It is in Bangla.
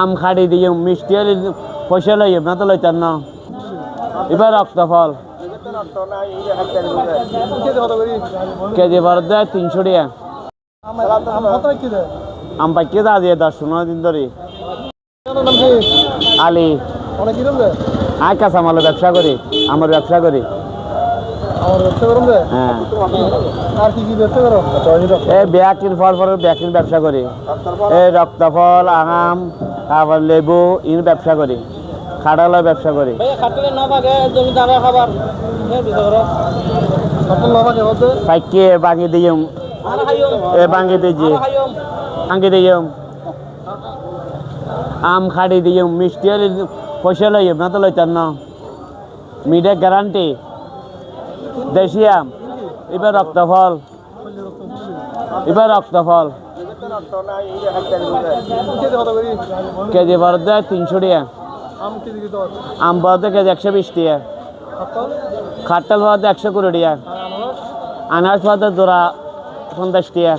আম খাড়ি দিয়ে, মিষ্টি হলে পয়সা লইব না তো লইতাম না। এবার রক্তফল কেজি ভর দেয়, তিনশো টাকা। আম পাইকে দা দিয়ে দশ পনেরো দিন ধরে। আলি। আয় কাঁচামালের ব্যবসা করি, আমার ব্যবসা করি। হ্যাঁ। ব্যাকির ফল ফলের ব্যাকির ব্যবসা করি। এই রক্তফল আম। তারপর লেবু ইন ব্যবসা করি খাটালের ব্যবসা করি। খাটলে খাটল পাইকে বাঙি দিয়ে এ বাঙি খাইও বাঙি দিয়ে আম খাড়ি দিয়ে মিষ্টি হলে পয়সা লইব না তো লইতাম না। মিঠে গ্যারান্টি। দেশি আম। এবার রক্তফল। এবার রক্তফল। কেজি ভারত তিনশো টাকা। আম কেজি কত আম ভর দেয় কেজি একশো বিশ টাকা। খাটাল খাট্টাল ভর একশো কুড়ি আর আনারস আনারস ভর জোড়া পঞ্চাশ টাকা।